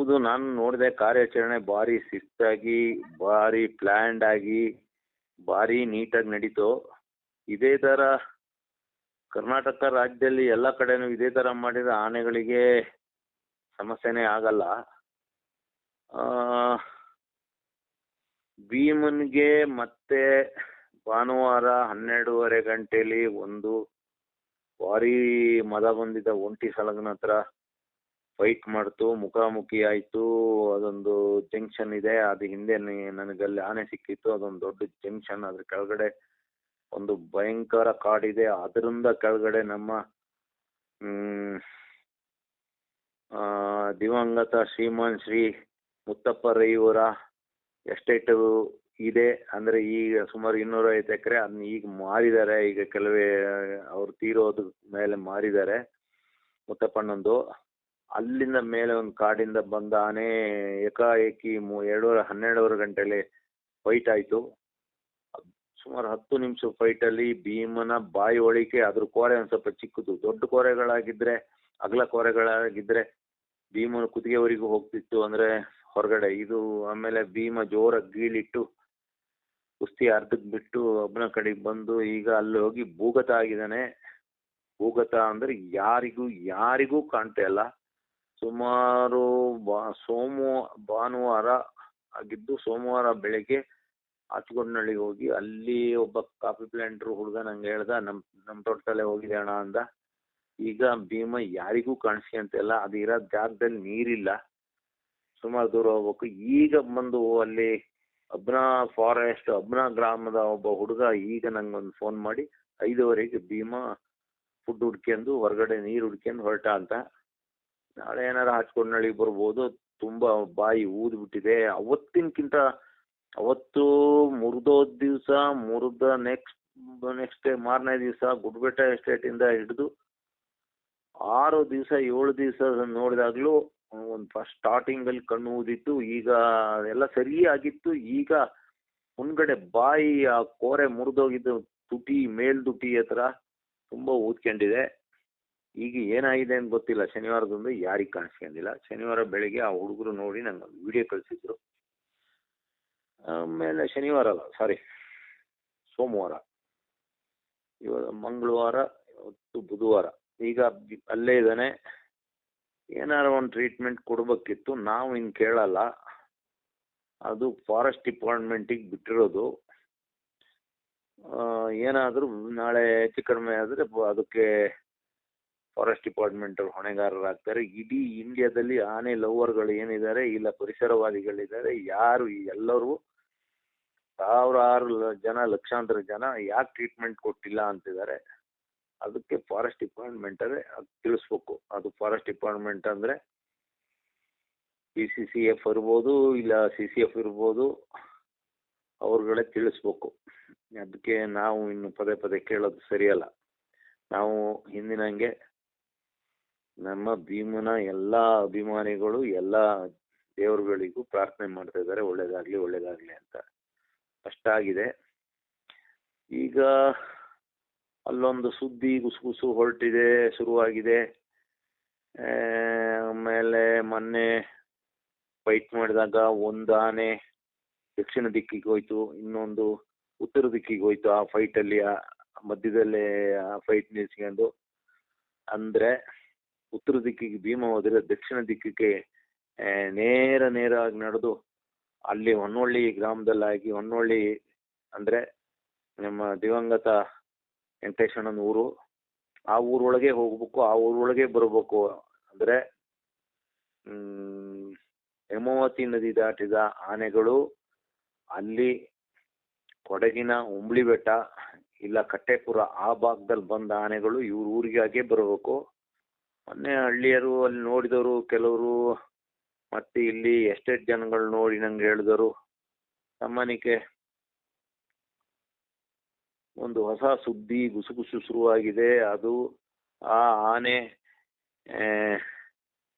ಹೌದು, ನಾನು ನೋಡಿದೆ ಕಾರ್ಯಾಚರಣೆ ಭಾರಿ ಶಿಸ್ತಾಗಿ ಭಾರಿ ಪ್ಲ್ಯಾಂಡ್ ಆಗಿ, ಭಾರಿ ನೀಟಾಗಿ ನಡೀತು. ಇದೇ ಥರ ಕರ್ನಾಟಕ ರಾಜ್ಯದಲ್ಲಿ ಎಲ್ಲ ಕಡೆನೂ ಇದೇ ಥರ ಮಾಡಿದ ಆನೆಗಳಿಗೆ ಸಮಸ್ಯೆನೇ ಆಗಲ್ಲ. ಭೀಮನ್ಗೆ ಮತ್ತೆ ಭಾನುವಾರ ಹನ್ನೆರಡೂವರೆ ಗಂಟೆಲಿ ಒಂದು ಭಾರಿ ಮದ ಬಂದಿದ್ದ ಒಂಟಿ ಸಲಗನ ಹತ್ರ. ಫೈಟ್ ಮಾಡ್ತು, ಮುಖಾಮುಖಿ ಆಯಿತು, ಅದೊಂದು ಜಂಕ್ಷನ್ ಇದೆ. ಅದು ಹಿಂದೆ ನನಗೆ ನನಗಲ್ಲಿ ಆನೆ ಸಿಕ್ಕಿತ್ತು. ಅದೊಂದು ದೊಡ್ಡ ಜಂಕ್ಷನ್ ಅದ್ರ ಕೆಳಗಡೆ ಒಂದು ಭಯಂಕರ ಕಾಡಿದೆ ಅದರಿಂದ ಕೆಳಗಡೆ ನಮ್ಮ ದಿವಂಗತ ಶ್ರೀಮಾನ್ ಶ್ರೀ ಮುತ್ತಪ್ಪ ರೈಯವರ ಎಸ್ಟೇಟು ಇದೆ. ಅಂದರೆ ಈಗ ಸುಮಾರು ಇನ್ನೂರೈವತ್ತು ಎಕರೆ ಅದನ್ನ ಈಗ ಮಾರಿದ್ದಾರೆ ಈಗ ಕೆಲವೇ, ಅವ್ರು ತೀರೋದ ಮೇಲೆ ಮಾರಿದ್ದಾರೆ ಮುತ್ತಪ್ಪಣ್ಣಂದು ಅಲ್ಲಿಂದ ಮೇಲೆ ಒಂದು ಕಾಡಿಂದ ಬಂದ ಆನೆ ಏಕಾಏಕಿ ಮೂ, ಎರಡೂವರೆ, ಹನ್ನೆರಡೂವರೆ ಗಂಟೆಲಿ ಫೈಟ್ ಆಯಿತು. ಸುಮಾರು ಹತ್ತು ನಿಮಿಷ ಫೈಟಲ್ಲಿ ಭೀಮನ ಬಾಯಿ ಒಳಿಕೆ ಅದ್ರ ಕೋರೆ ಒಂದು ಸ್ವಲ್ಪ ಚಿಕ್ಕದು. ದೊಡ್ಡ ಕೋರೆಗಳಾಗಿದ್ದರೆ ಅಗಲ ಕೋರೆಗಳಾಗಿದ್ದರೆ ಭೀಮನ ಕುತ್ತಿಗೆವರೆಗೂ ಹೋಗ್ತಿತ್ತು ಅಂದರೆ ಹೊರಗಡೆ. ಇದು ಆಮೇಲೆ ಭೀಮ ಜೋರಾಗಿ ಗೀಳಿಟ್ಟು ಕುಸ್ತಿ ಅರ್ಧಕ್ಕೆ ಬಿಟ್ಟು ಒಬ್ಬನ ಕಡೆಗೆ ಬಂದು ಈಗ ಅಲ್ಲಿ ಹೋಗಿ ಭೂಗತ ಆಗಿದ್ದಾನೆ. ಭೂಗತ ಅಂದರೆ ಯಾರಿಗೂ ಯಾರಿಗೂ ಕಾಣ್ತಾ ಇಲ್ಲ. ಸುಮಾರು ಬಾ, ಸೋಮ, ಭಾನುವಾರ ಆಗಿದ್ದು ಸೋಮವಾರ ಬೆಳಗ್ಗೆ ಆಚಗೊಂಡ್ನಳ್ಳಿಗೆ ಹೋಗಿ ಅಲ್ಲಿ ಒಬ್ಬ ಕಾಫಿ ಪ್ಲಾಂಟ್ರು ಹುಡುಗ ನಂಗೆ ಹೇಳ್ದ ನಮ್ಮ ನಮ್ಮ ತೋಟದಲ್ಲೇ ಹೋಗಿದೆ ಅಣ್ಣ ಅಂದ. ಈಗ ಭೀಮ ಯಾರಿಗೂ ಕಾಣಿಸ್ಕೊಂತಿಲ್ಲ, ಅದು ಇರೋ ಜಾಗದಲ್ಲಿ ನೀರಿಲ್ಲ. ಸುಮಾರು ದೂರ ಹೋಗ್ಬೇಕು. ಈಗ ಬಂದು ಅಲ್ಲಿ ಅಬ್ನ ಫಾರೆಸ್ಟ್ ಅಬ್ನ ಗ್ರಾಮದ ಒಬ್ಬ ಹುಡುಗ ಈಗ ನಂಗೆ ಒಂದು ಫೋನ್ ಮಾಡಿ, ಐದುವರೆಗೆ ಭೀಮ ಫುಡ್ ಹುಡ್ಕೊಂಡು ಹೊರಗಡೆ ನೀರು ಹುಡ್ಕೊಂಡು ಹೊರಟ ಅಂತ. ನಾಳೆ ಏನಾರ ಹಾಚ್ಕೊಂಡ್ನಳ್ಳಿಗೆ ಬರ್ಬೋದು. ತುಂಬಾ ಬಾಯಿ ಊದ್ಬಿಟ್ಟಿದೆ. ಅವತ್ತಿನಕ್ಕಿಂತ ಅವತ್ತು ಮುರಿದೋದ ದಿವಸ, ಮುರಿದ ನೆಕ್ಸ್ಟ್ ನೆಕ್ಸ್ಟ್ ಡೇ, ಮಾರನೇ ದಿವಸ ಗುಡ್ಬೆಟ್ಟ ಎಸ್ಟೇಟಿಂದ ಹಿಡಿದು ಆರು ದಿವಸ, ಏಳು ದಿವಸ ನೋಡಿದಾಗಲೂ ಒಂದು ಫಸ್ಟ್ ಸ್ಟಾರ್ಟಿಂಗಲ್ಲಿ ಕಣ್ಣು ಊದಿತ್ತು. ಈಗ ಎಲ್ಲ ಸರಿ ಆಗಿತ್ತು ಈಗ ಮುಂದ್ಗಡೆ ಬಾಯಿ ಆ ಕೋರೆ ಮುರಿದೋಗಿದ್ದು ತುಟಿ, ಮೇಲ್ದುಟಿ ಹತ್ರ ತುಂಬಾ ಊದ್ಕೊಂಡಿದೆ. ಈಗ ಏನಾಗಿದೆ ಅಂತ ಗೊತ್ತಿಲ್ಲ. ಶನಿವಾರದಂದು ಯಾರಿಗೆ ಕಾಣಿಸ್ಕೊಂಡಿಲ್ಲ. ಶನಿವಾರ ಬೆಳಿಗ್ಗೆ ಆ ಹುಡುಗರು ನೋಡಿ ನಂಗೆ ವಿಡಿಯೋ ಕಳಿಸಿದ್ರು. ಆಮೇಲೆ ಶನಿವಾರ ಅಲ್ಲ ಸಾರಿ ಸೋಮವಾರ. ಇವಾಗ ಮಂಗಳವಾರ, ಇವತ್ತು ಬುಧವಾರ. ಈಗ ಅಲ್ಲೇ ಇದ್ದಾನೆ. ಏನಾರ ಒಂದು ಟ್ರೀಟ್ಮೆಂಟ್ ಕೊಡ್ಬೇಕಿತ್ತು. ನಾವು ಇನ್ ಕೇಳಲ್ಲ. ಅದು ಫಾರೆಸ್ಟ್ ಡಿಪಾರ್ಟ್ಮೆಂಟಿಗೆ ಬಿಟ್ಟಿರೋದು. ಏನಾದರೂ ನಾಳೆ ಹೆಚ್ಚು ಕಡಿಮೆ ಆದರೆ ಅದಕ್ಕೆ ಫಾರೆಸ್ಟ್ ಡಿಪಾರ್ಟ್ಮೆಂಟ್ ಅವ್ರು ಹೊಣೆಗಾರರಾಗ್ತಾರೆ. ಇಡೀ ಇಂಡಿಯಾದಲ್ಲಿ ಆನೆ ಲವರ್ಗಳು ಏನಿದ್ದಾರೆ, ಇಲ್ಲ ಪರಿಸರವಾದಿಗಳಿದ್ದಾರೆ, ಯಾರು ಎಲ್ಲರೂ ಸಾವಿರಾರು ಜನ, ಲಕ್ಷಾಂತರ ಜನ ಯಾಕೆ ಟ್ರೀಟ್ಮೆಂಟ್ ಕೊಟ್ಟಿಲ್ಲ ಅಂತಿದ್ದಾರೆ. ಅದಕ್ಕೆ ಫಾರೆಸ್ಟ್ ಡಿಪಾರ್ಟ್ಮೆಂಟ್ ಅಂದ್ರೆ ಅದು ತಿಳಿಸ್ಬೇಕು. ಅದು ಫಾರೆಸ್ಟ್ ಡಿಪಾರ್ಟ್ಮೆಂಟ್ ಅಂದರೆ ಪಿ ಸಿ ಸಿ ಎಫ್ ಇರ್ಬೋದು, ಇಲ್ಲ ಸಿ ಸಿ ಎಫ್ ಇರ್ಬೋದು, ಅವ್ರುಗಳೇ ತಿಳಿಸ್ಬೇಕು. ಅದಕ್ಕೆ ನಾವು ಇನ್ನು ಪದೇ ಪದೇ ಕೇಳೋದು ಸರಿಯಲ್ಲ. ನಾವು ಹಿಂದಿನಂಗೆ ನಮ್ಮ ಭೀಮನ ಎಲ್ಲ ಅಭಿಮಾನಿಗಳು ಎಲ್ಲ ದೇವರುಗಳಿಗೂ ಪ್ರಾರ್ಥನೆ ಮಾಡ್ತಾ ಇದ್ದಾರೆ. ಒಳ್ಳೇದಾಗ್ಲಿ ಒಳ್ಳೇದಾಗ್ಲಿ ಅಂತ. ಅಷ್ಟಾಗಿದೆ. ಈಗ ಅಲ್ಲೊಂದು ಸುದ್ದಿ ಗುಸುಗುಸು ಹೊರಟಿದೆ, ಶುರುವಾಗಿದೆ. ಆಮೇಲೆ ಮೊನ್ನೆ ಫೈಟ್ ಮಾಡಿದಾಗ ಒಂದು ಆನೆ ದಕ್ಷಿಣ ದಿಕ್ಕಿಗೆ ಹೋಯ್ತು, ಇನ್ನೊಂದು ಉತ್ತರ ದಿಕ್ಕಿಗೆ ಹೋಯ್ತು ಆ ಫೈಟಲ್ಲಿ ಮಧ್ಯದಲ್ಲೇ ಆ ಫೈಟ್ ನಿಲ್ಸ್ಕೊಂಡು. ಅಂದರೆ ಉತ್ತರ ದಿಕ್ಕಿಗೆ, ಭೀಮ ಹೋದರೆ ದಕ್ಷಿಣ ದಿಕ್ಕಿಗೆ ನೇರ ನೇರ ಆಗಿ ನಡೆದು ಅಲ್ಲಿ ಹೊನ್ನೊಳ್ಳಿ ಗ್ರಾಮದಲ್ಲಾಗಿ, ಹೊನ್ನೊಳ್ಳಿ ಅಂದರೆ ನಮ್ಮ ದಿವಂಗತ ವೆಂಕಟೇಶಣ್ಣನ ಊರು, ಆ ಊರೊಳಗೆ ಹೋಗ್ಬೇಕು, ಆ ಊರೊಳಗೆ ಬರಬೇಕು ಅಂದರೆ ಹೇಮಾವತಿ ನದಿ ದಾಟಿದ ಆನೆಗಳು ಅಲ್ಲಿ ಕೊಡಗಿನ ಉಂಬ್ಳಿ ಬೆಟ್ಟ, ಇಲ್ಲ ಕಟ್ಟೆಪುರ ಆ ಭಾಗದಲ್ಲಿ ಬಂದ ಆನೆಗಳು ಇವ್ರ ಊರಿಗಾಗೆ ಬರಬೇಕು. ಮೊನ್ನೆ ಹಳ್ಳಿಯರು, ಅಲ್ಲಿ ನೋಡಿದವರು ಕೆಲವರು, ಮತ್ತೆ ಇಲ್ಲಿ ಎಸ್ಟೇಟ್ ಜನಗಳು ನೋಡಿ ನಂಗೆ ಹೇಳಿದರು. ಸಾಮಾನ್ಯಕ್ಕೆ ಒಂದು ಹೊಸ ಸುದ್ದಿ ಗುಸುಗುಸು ಶುರುವಾಗಿದೆ. ಅದು ಆ ಆನೆ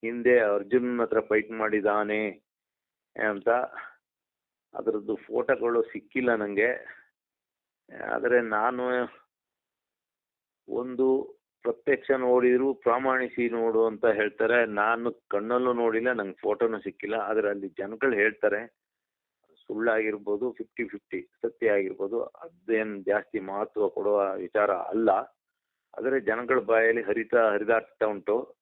ಹಿಂದೆ ಅರ್ಜುನ್ ಹತ್ರ ಫೈಟ್ ಮಾಡಿದ ಆನೆ ಅಂತ. ಅದರದ್ದು ಫೋಟೋಗಳು ಸಿಕ್ಕಿಲ್ಲ ನನಗೆ ಆದರೆ ನಾನು ಒಂದು ಪ್ರತ್ಯಕ್ಷ ನೋಡಿದ್ರು ಪ್ರಾಮಾಣಿಸಿ ನೋಡು ಅಂತ ಹೇಳ್ತಾರೆ. ನಾನು ಕಣ್ಣಲ್ಲೂ ನೋಡಿಲ್ಲ, ನಂಗೆ ಫೋಟೋನು ಸಿಕ್ಕಿಲ್ಲ. ಆದರೆ ಅಲ್ಲಿ ಜನಗಳು ಹೇಳ್ತಾರೆ, ಸುಳ್ಳಾಗಿರ್ಬೋದು ಫಿಫ್ಟಿ ಫಿಫ್ಟಿ ಸತ್ಯ ಆಗಿರ್ಬೋದು, ಅದೇನು ಜಾಸ್ತಿ ಮಹತ್ವ ಕೊಡುವ ವಿಚಾರ ಅಲ್ಲ. ಆದರೆ ಜನಗಳ ಬಾಯಲ್ಲಿ ಹರಿತಾ ಹರಿದಾಡ್ತಾ ಉಂಟು.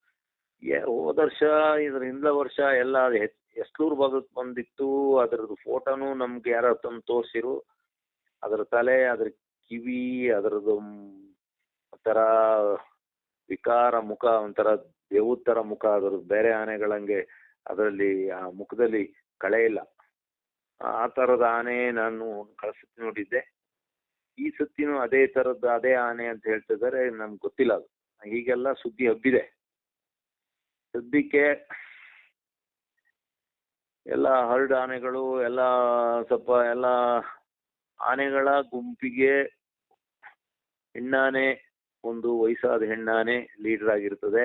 ಏ- ಹೋದ ವರ್ಷ ಇದ್ರ ವರ್ಷ ಎಲ್ಲ ಎಸ್ಲೂರು ಭಾಗಕ್ಕೆ ಬಂದಿತ್ತು. ಅದರದ್ದು ಫೋಟೋನು ನಮ್ಗೆ ಯಾರೋ ತಂದು ತೋರಿಸಿರು. ಅದರ ತಲೆ, ಅದ್ರ ಕಿವಿ, ಅದರದ್ದು ಒಂಥರ ವಿಕಾರ ಮುಖ ಒಂಥರ ದೇವುತ್ತರ ಮುಖ, ಅದರದ್ದು ಬೇರೆ ಆನೆಗಳಂಗೆ ಅದರಲ್ಲಿ, ಆ ಮುಖದಲ್ಲಿ ಕಳೆ ಇಲ್ಲ. ಆ ತರದ ಆನೆ ನಾನು ಕಳ್ಸತ್ತಿ ನೋಡಿದ್ದೆ. ಈ ಸತಿನೂ ಅದೇ ತರದ, ಅದೇ ಆನೆ ಅಂತ ಹೇಳ್ತಿದ್ದಾರೆ ನಮ್ಗೆ ಗೊತ್ತಿಲ್ಲ ಅದು. ಹೀಗೆಲ್ಲ ಸುದ್ದಿ ಹಬ್ಬಿದೆ. ಸದ್ಯಕ್ಕೆ ಎಲ್ಲ ಹರ್ಡ್ ಆನೆಗಳು, ಎಲ್ಲ ಸ್ವಲ್ಪ ಎಲ್ಲ ಆನೆಗಳ ಗುಂಪಿಗೆ ಹೆಣ್ಣಾನೆ ಒಂದು ವಯಸ್ಸಾದ ಹೆಣ್ಣಾನೆ ಲೀಡರ್ ಆಗಿರ್ತದೆ.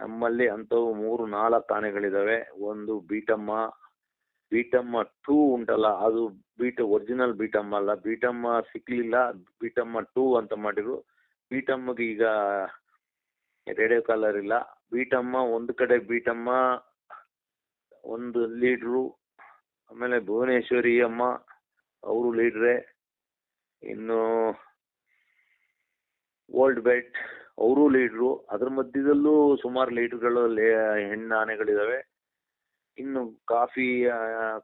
ನಮ್ಮಲ್ಲಿ ಅಂಥವು ಮೂರು, ನಾಲ್ಕು ಆನೆಗಳಿದಾವೆ ಒಂದು ಬೀಟಮ್ಮ ಬೀಟಮ್ಮ ಟೂ ಉಂಟಲ್ಲ, ಅದು ಬೀಟ ಒರಿಜಿನಲ್ ಬೀಟಮ್ಮ ಅಲ್ಲ. ಬೀಟಮ್ಮ ಸಿಕ್ಲಿಲ್ಲ, ಬೀಟಮ್ಮ ಟೂ ಅಂತ ಮಾಡಿದ್ರು. ಬೀಟಮ್ಮಗೆ ಈಗ ರೇಡಿಯೋ ಕಾಲರ್ ಇಲ್ಲ. ಬೀಟಮ್ಮ ಒಂದು ಕಡೆ ಬೀಟಮ್ಮ, ಒಂದು ಲೀಡ್ರು ಆಮೇಲೆ ಭುವನೇಶ್ವರಿ ಅಮ್ಮ, ಅವರು ಲೀಡ್ರೆ ಇನ್ನು ಓಲ್ಡ್ ಬೆಟ್ ಅವರು ಲೀಡ್ರು ಅದ್ರ ಮಧ್ಯದಲ್ಲೂ ಸುಮಾರು ಲೀಡ್ರುಗಳು ಹೆಣ್ಣು ಆನೆಗಳಿದಾವೆ. ಇನ್ನು ಕಾಫಿ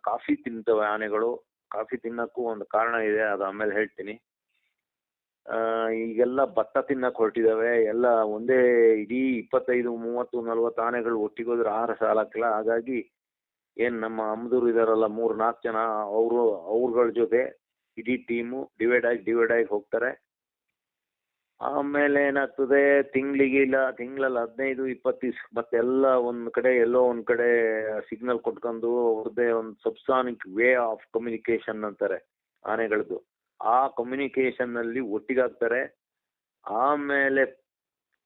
ಕಾಫಿ ತಿಂತವೆ ಆನೆಗಳು. ಕಾಫಿ ತಿನ್ನಕ್ಕೂ ಒಂದು ಕಾರಣ ಇದೆ, ಅದು ಆಮೇಲೆ ಹೇಳ್ತೀನಿ. ಈಗೆಲ್ಲ ಭತ್ತ ತಿನ್ನಕ್ಕೆ ಹೊರಟಿದಾವೆ. ಎಲ್ಲ ಒಂದೇ ಇಡೀ ಇಪ್ಪತ್ತೈದು, ಮೂವತ್ತು, ನಲ್ವತ್ತು ಆನೆಗಳು ಒಟ್ಟಿಗೆ ಹೋದ್ರೆ ಆಹಾರ ಸಾಲಕ್ಕಿಲ್ಲ ಹಾಗಾಗಿ ಏನ್ ನಮ್ಮ ಅಮ್ದೂರು ಇದಾರಲ್ಲ ಮೂರು ನಾಲ್ಕು ಜನ, ಅವರು, ಅವ್ರುಗಳ ಜೊತೆ ಇಡೀ ಟೀಮು ಡಿವೈಡ್ ಆಗಿ ಡಿವೈಡ್ ಆಗಿ ಹೋಗ್ತಾರೆ. ಆಮೇಲೆ ಏನಾಗ್ತದೆ, ತಿಂಗಳಿಗೆ ಇಲ್ಲ, ತಿಂಗಳಲ್ಲಿ ಹದಿನೈದು ಇಪ್ಪತ್ತು ದಿವ್ಸ ಮತ್ತೆಲ್ಲ ಒಂದ್ ಕಡೆ ಎಲ್ಲೋ ಒಂದ್ ಕಡೆ ಸಿಗ್ನಲ್ ಕೊಟ್ಕೊಂಡು ಅವ್ರದೇ ಒಂದು ಸಬ್ಸಾನಿಕ್ ವೇ ಆಫ್ ಕಮ್ಯುನಿಕೇಶನ್ ಅಂತಾರೆ ಆನೆಗಳದ್ದು ಆ ಕಮ್ಯುನಿಕೇಷನ್ನಲ್ಲಿ ಒಟ್ಟಿಗಾಗ್ತಾರೆ. ಆಮೇಲೆ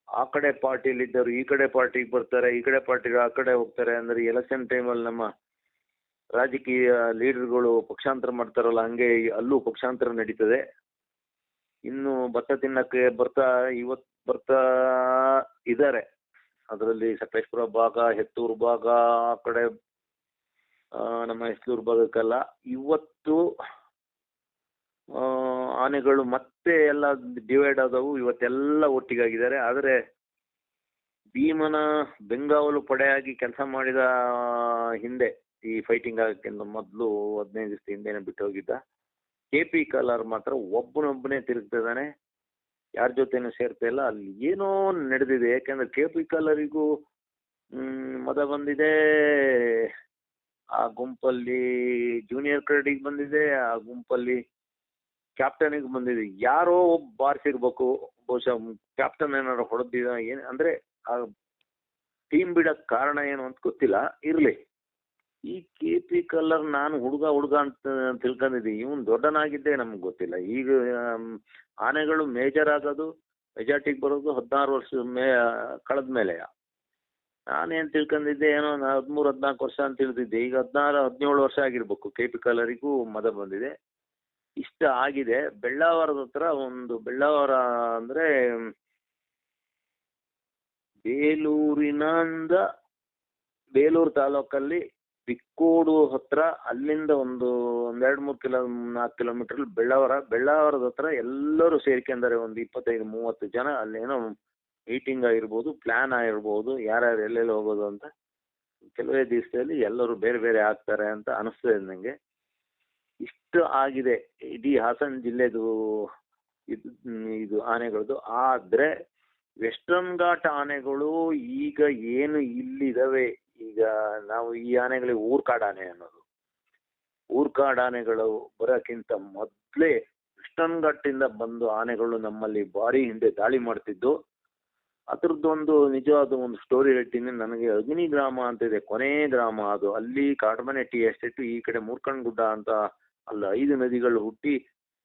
ಆ ಕಡೆ ಪಾರ್ಟಿಲಿದ್ದವರು ಈ ಕಡೆ ಪಾರ್ಟಿಗೆ ಬರ್ತಾರೆ, ಈ ಕಡೆ ಪಾರ್ಟಿ ಆ ಕಡೆ ಹೋಗ್ತಾರೆ ಅಂದರೆ ಎಲೆಕ್ಷನ್ ಟೈಮಲ್ಲಿ ನಮ್ಮ ರಾಜಕೀಯ ಲೀಡರ್ಗಳು ಪಕ್ಷಾಂತರ ಮಾಡ್ತಾರಲ್ಲ, ಹಂಗೆ ಅಲ್ಲೂ ಪಕ್ಷಾಂತರ ನಡೀತದೆ. ಇನ್ನು ಭತ್ತ ತಿನ್ನಕ್ಕೆ ಬರ್ತಾ ಇವತ್ತು ಬರ್ತಾ ಇದ್ದಾರೆ ಅದರಲ್ಲಿ ಸಕಲೇಶ್ಪುರ ಭಾಗ, ಹೆತ್ತೂರು ಭಾಗ, ಆ ಕಡೆ ನಮ್ಮ ಹೆಸ್ಲೂರು ಭಾಗಕ್ಕೆಲ್ಲ. ಇವತ್ತು ಆನೆಗಳು ಮತ್ತೆ ಎಲ್ಲ ಡಿವೈಡ್ ಆದವು. ಇವತ್ತೆಲ್ಲ ಒಟ್ಟಿಗಾಗಿದ್ದಾರೆ. ಆದರೆ ಭೀಮನ ಬೆಂಗಾವಲು ಪಡೆಯಾಗಿ ಕೆಲಸ ಮಾಡಿದ ಹಿಂದೆ ಈ ಫೈಟಿಂಗ್ ಆಗಕ್ಕಿಂತ ಮೊದಲು ಹದಿನೈದು ದಿವಸ ಹಿಂದೆನೆ ಬಿಟ್ಟು ಹೋಗಿದ್ದ. ಕೆ ಪಿ ಕಲರ್ ಮಾತ್ರ ಒಬ್ಬನೊಬ್ಬನೇ ತಿರುಗ್ತಿದ್ದಾನೆ. ಯಾರ ಜೊತೆನೂ ಸೇರ್ತಾ ಇಲ್ಲ. ಅಲ್ಲಿ ಏನೋ ನಡೆದಿದೆ. ಯಾಕೆಂದ್ರೆ ಕೆ ಪಿ ಕಲರಿಗೂ ಮದ ಬಂದಿದೆ. ಆ ಗುಂಪಲ್ಲಿ ಜೂನಿಯರ್ ಕ್ರೆಡಿಟ್ ಬಂದಿದೆ. ಆ ಗುಂಪಲ್ಲಿ ಕ್ಯಾಪ್ಟನಿಗೆ ಬಂದಿದೆ. ಯಾರೋ ಒಬ್ಬ ಬಾರಿಸಿರ್ಬೇಕು ಬಹುಶಃ ಕ್ಯಾಪ್ಟನ್ ಏನಾದ್ರು ಹೊಡೆದಿದ ಏನು ಅಂದ್ರೆ ಆ ಟೀಮ್ ಬಿಡಕ್ ಕಾರಣ ಏನು ಅಂತ ಗೊತ್ತಿಲ್ಲ. ಇರ್ಲಿ. ಈ ಕೆ ಪಿ ಕಲ್ಲರ್ ನಾನು ಹುಡುಗ ಹುಡುಗ ಅಂತ ತಿಳ್ಕೊಂಡಿದ್ದೆ ಇವನು ದೊಡ್ಡನಾಗಿದ್ದೆ ನಮ್ಗೆ ಗೊತ್ತಿಲ್ಲ. ಈಗ ಆನೆಗಳು ಮೇಜರ್ ಆಗೋದು ಮೆಜಾರ್ಟಿಗೆ ಬರೋದು ಹದಿನಾರು ವರ್ಷ ಮೇ, ಕಳೆದ ಮೇಲೆ. ನಾನೇನು ತಿಳ್ಕೊಂಡಿದ್ದೆ, ಏನೋ ನಾ ಹದಿಮೂರು, ಹದಿನಾಲ್ಕು ವರ್ಷ ಅಂತ ತಿಳಿದಿದ್ದೆ. ಈಗ ಹದಿನಾರು, ಹದಿನೇಳು ವರ್ಷ ಆಗಿರ್ಬೇಕು ಕೆ ಪಿ ಕಲ್ಲರಿಗೂ ಮದ ಬಂದಿದೆ. ಇಷ್ಟ ಆಗಿದೆ. ಬೆಳ್ಳಾವರದ ಹತ್ರ ಒಂದು ಬೆಳ್ಳಾವರ ಅಂದ್ರೆ ಬೇಲೂರಿನಿಂದ ಬೇಲೂರು ತಾಲೂಕಲ್ಲಿ ಬಿಕ್ಕೋಡು ಹತ್ರ ಅಲ್ಲಿಂದ ಒಂದು ಒಂದೆರಡು ಮೂರು ಕಿಲೋ, ನಾಲ್ಕು ಕಿಲೋಮೀಟರ್ ಬೆಳ್ಳಾವರ, ಬೆಳ್ಳಾವರದ ಹತ್ರ ಎಲ್ಲರೂ ಸೇರ್ಕೊಂಡಾರೆ ಒಂದು ಇಪ್ಪತ್ತೈದು, ಮೂವತ್ತು ಜನ ಅಲ್ಲೇನೋ ಮೀಟಿಂಗ್ ಆಗಿರ್ಬೋದು ಪ್ಲಾನ್ ಆಗಿರ್ಬೋದು, ಯಾರ್ಯಾರು ಎಲ್ಲೆಲ್ಲಿ ಹೋಗೋದು ಅಂತ ಕೆಲವೇ ದಿವಸದಲ್ಲಿ ಎಲ್ಲರೂ ಬೇರೆ ಬೇರೆ ಆಗ್ತಾರೆ ಅಂತ ಅನಿಸ್ತದೆ ನನಗೆ ಇಷ್ಟು ಆಗಿದೆ. ಇಡೀ ಹಾಸನ ಜಿಲ್ಲೆದು ಇದು ಇದು ಆನೆಗಳದ್ದು ಆದರೆ, ವೆಸ್ಟರ್ನ್ ಘಾಟ್ ಆನೆಗಳು ಈಗ ಏನು ಇಲ್ಲಿದಾವೆ. ಈಗ ನಾವು ಈ ಆನೆಗಳಿಗೆ ಊರ್ಕಾಡಾನೆ ಅನ್ನೋದು. ಊರ್ಕಾಡ್ ಆನೆಗಳು ಬರೋಕ್ಕಿಂತ ಮೊದ್ಲೇ ಕೃಷ್ಣನ್ಘಟ್ಟಿಂದ ಬಂದು ಆನೆಗಳು ನಮ್ಮಲ್ಲಿ ಭಾರಿ ಹಿಂದೆ ದಾಳಿ ಮಾಡ್ತಿದ್ದು. ಅದ್ರದ್ದೊಂದು ನಿಜವಾದ ಒಂದು ಸ್ಟೋರಿ ಹೇಳ್ತೀನಿ. ನನಗೆ ಅಗ್ನಿ ಗ್ರಾಮ ಅಂತ ಇದೆ, ಕೊನೆ ಗ್ರಾಮ ಅದು. ಅಲ್ಲಿ ಕಾಟಮನೆ ಟೀ ಎಸ್ಟೇಟ್, ಈ ಕಡೆ ಮೂರ್ಕಣ್ಗುಡ್ಡ ಗುಡ್ಡ ಅಂತ ಅಲ್ಲಿ ಐದು ನದಿಗಳು ಹುಟ್ಟಿ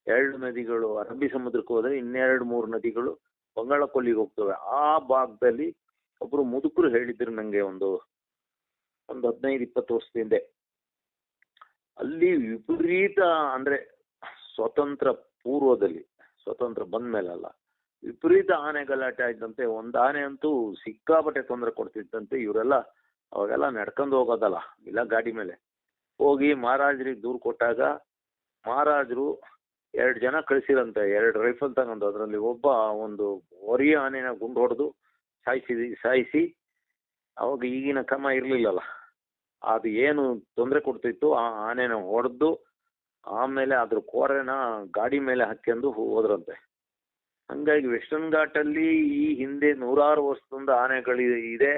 ಎರಡು ನದಿಗಳು ಅರಬ್ಬಿ ಸಮುದ್ರಕ್ಕೆ ಹೋದ್ರೆ ಇನ್ನೆರಡು ಮೂರು ನದಿಗಳು ಬಂಗಾಳ ಕೊಲ್ಲಿಗೆ ಹೋಗ್ತವೆ. ಆ ಭಾಗದಲ್ಲಿ ಒಬ್ರು ಮುದುಕರು ಹೇಳಿದ್ರು ನಂಗೆ ಒಂದು ಒಂದು ಹದಿನೈದು, ಇಪ್ಪತ್ತು ವರ್ಷದ ಹಿಂದೆ. ಅಲ್ಲಿ ವಿಪರೀತ ಅಂದ್ರೆ ಸ್ವತಂತ್ರ ಪೂರ್ವದಲ್ಲಿ, ಸ್ವತಂತ್ರ ಬಂದ ಅಲ್ಲ ವಿಪರೀತ ಆನೆ ಗಲಾಟೆ ಆಯ್ತಂತೆ. ಒಂದ್ ಆನೆ ಅಂತೂ ಸಿಕ್ಕಾಪಟ್ಟೆ ತೊಂದರೆ ಕೊಡ್ತಿತ್ತಂತೆ. ಇವರೆಲ್ಲ ಅವಾಗೆಲ್ಲ ನಡ್ಕೊಂಡು ಹೋಗೋದಲ್ಲ, ಇಲ್ಲ ಗಾಡಿ ಮೇಲೆ. ಹೋಗಿ ಮಹಾರಾಜರಿಗೆ ದೂರು ಕೊಟ್ಟಾಗ ಮಹಾರಾಜರು ಎರಡು ಜನ ಕಳಿಸಿರಂತೆ, ಎರಡು ರೈಫಲ್ ತಗೊಂಡು. ಅದರಲ್ಲಿ ಒಬ್ಬ ಒಂದು ಹೊರಿಯ ಆನೆನ ಗುಂಡು ಹೊಡೆದು ಸಾಯಿಸಿ ಸಾಯಿಸಿ ಅವಾಗ ಈಗಿನ ಕ್ರಮ ಇರಲಿಲ್ಲಲ್ಲ. ಅದು ಏನು ತೊಂದರೆ ಕೊಡ್ತಿತ್ತು, ಆ ಆನೆನ ಹೊಡೆದು, ಆಮೇಲೆ ಅದ್ರ ಕೋರೆನ ಗಾಡಿ ಮೇಲೆ ಹಾಕ್ಕೊಂಡು ಹೋದ್ರಂತೆ. ಹಂಗಾಗಿ ವೆಸ್ಟರ್ನ್ ಘಾಟಲ್ಲಿ ಈ ಹಿಂದೆ ನೂರಾರು ವರ್ಷದಿಂದ ಆನೆಗಳು ಇದೆ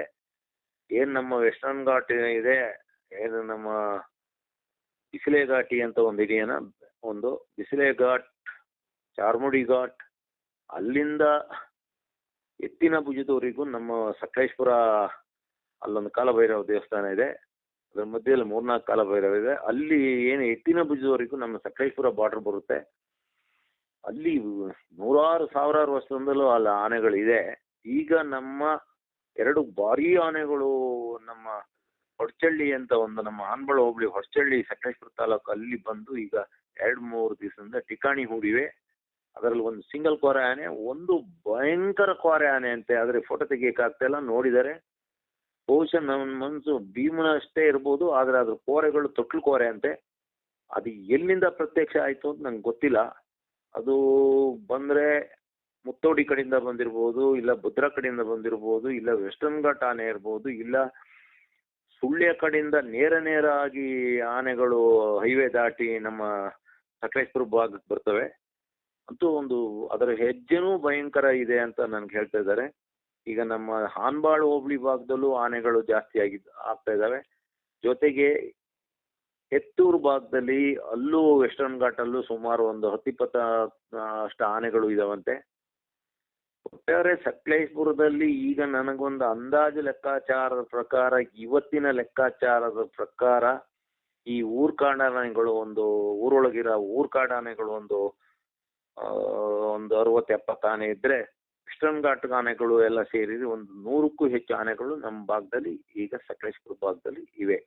ಏನು ನಮ್ಮ ವೆಸ್ಟರ್ನ್ ಘಾಟ್ ಇದೆ, ಏನು ನಮ್ಮ ಬಿಸಿಲೆ ಘಾಟಿ ಅಂತ ಒಂದು ಇದೆಯೇನ? ಒಂದು ಬಿಸಿಲೆ ಘಾಟ್, ಚಾರ್ಮುಡಿ ಘಾಟ್, ಅಲ್ಲಿಂದ ಎತ್ತಿನ ಭುಜದವರೆಗೂ ನಮ್ಮ ಸಕಲೇಶ್ಪುರ ಅಲ್ಲೊಂದು ಕಾಲಭೈರವ ದೇವಸ್ಥಾನ ಇದೆ. ಅದ್ರ ಮಧ್ಯದಲ್ಲಿ ಮೂರ್ನಾಲ್ಕು ಕಾಲಭೈರವ ಇದೆ. ಅಲ್ಲಿ ಏನು ಎತ್ತಿನ ಭುಜದವರೆಗೂ ನಮ್ಮ ಸಕಲೇಶ್ಪುರ ಬಾರ್ಡರ್ ಬರುತ್ತೆ. ಅಲ್ಲಿ ನೂರಾರು, ಸಾವಿರಾರು ವರ್ಷದಿಂದಲೂ ಅಲ್ಲಿ ಆನೆಗಳಿದೆ. ಈಗ ನಮ್ಮ ಎರಡು ಬಾರಿ ಆನೆಗಳು ನಮ್ಮ ಹೊಡ್ಚಳ್ಳಿ ಅಂತ ಒಂದು ನಮ್ಮ ಆನ್ಬಳ ಹೋಬಳಿ ಹೊಡ್ಚಳ್ಳಿ, ಸಕಲೇಶ್ಪುರ ತಾಲೂಕು ಅಲ್ಲಿ ಬಂದು ಈಗ ಎರಡು, ಮೂರು ದಿವಸದಿಂದ ಠಿಕಾಣಿ ಹೂಡಿವೆ. ಅದರಲ್ಲಿ ಒಂದು ಸಿಂಗಲ್ ಕ್ವಾರೆ ಆನೆ, ಒಂದು ಭಯಂಕರ ಕ್ವಾರೆ ಆನೆ ಅಂತೆ. ಆದರೆ ಫೋಟೋ ತೆಗಿಯೋಕ್ಕಾಗ್ತಾಯಿಲ್ಲ ನೋಡಿದರೆ ಬಹುಶಃ ನನ್ನ ಮನಸ್ಸು ಭೀಮನ ಅಷ್ಟೇ ಇರ್ಬೋದು, ಆದರೆ ಅದ್ರ ಕೋರೆಗಳು ತೊಟ್ಲು ಕೋರೆ ಅಂತೆ. ಅದು ಎಲ್ಲಿಂದ ಪ್ರತ್ಯಕ್ಷ ಆಯಿತು ಅಂತ ನಂಗೆ ಗೊತ್ತಿಲ್ಲ. ಅದು ಬಂದರೆ ಮುತ್ತೋಡಿ ಕಡೆಯಿಂದ ಬಂದಿರ್ಬೋದು, ಇಲ್ಲ ಭದ್ರ ಕಡೆಯಿಂದ ಬಂದಿರ್ಬೋದು, ಇಲ್ಲ ವೆಸ್ಟರ್ನ್ ಘಾಟ್ ಆನೆ ಇರ್ಬೋದು, ಇಲ್ಲ ಸುಳ್ಯ ಕಡೆಯಿಂದ ನೇರ ನೇರಾಗಿ ಆನೆಗಳು ಹೈವೇ ದಾಟಿ ನಮ್ಮ ಸಕಲೇಶ್ಪುರ ಭಾಗಕ್ಕೆ ಬರ್ತವೆ. ಅಂತೂ ಒಂದು ಅದರ ಹೆಜ್ಜೆನೂ ಭಯಂಕರ ಇದೆ ಅಂತ ನನ್ಗೆ ಹೇಳ್ತಾ ಇದ್ದಾರೆ. ಈಗ ನಮ್ಮ ಹಾನ್ಬಾಳ್ ಹೋಬಳಿ ಭಾಗದಲ್ಲೂ ಆನೆಗಳು ಜಾಸ್ತಿ ಆಗಿ ಆಗ್ತಾ ಇದ್ದಾವೆ ಜೊತೆಗೆ ಹೆತ್ತೂರು ಭಾಗದಲ್ಲಿ ಅಲ್ಲೂ ವೆಸ್ಟರ್ನ್ ಘಾಟಲ್ಲೂ ಸುಮಾರು ಒಂದು ಹತ್ತಿಪ್ಪತ್ತ ಅಷ್ಟು ಆನೆಗಳು ಇದಾವಂತೆ. ಒಟ್ಟಾರೆ ಸಕಲೇಶ್ಪುರದಲ್ಲಿ ಈಗ ನನಗೊಂದು ಅಂದಾಜು ಲೆಕ್ಕಾಚಾರದ ಪ್ರಕಾರ, ಇವತ್ತಿನ ಲೆಕ್ಕಾಚಾರದ ಪ್ರಕಾರ ಈ ಊರ್ಕಾಡಾನೆಗಳು ಒಂದು ಊರೊಳಗಿರೋ ಊರ್ಕಾಡಾನೆಗಳು ಒಂದು ಒಂದು ಅರವತ್ತು ಎಪ್ಪತ್ತು ಆನೆ ಇದ್ರೆ ವೆಸ್ಟರ್ನ್ ಘಾಟ್ ಆನೆಗಳು ಎಲ್ಲ ಸೇರಿ ಒಂದು ನೂರಕ್ಕೂ ಹೆಚ್ಚು ಆನೆಗಳು ನಮ್ಮ ಭಾಗದಲ್ಲಿ ಈಗ ಸಕಲೇಶಪುರ ಭಾಗದಲ್ಲಿ ಇವೆ.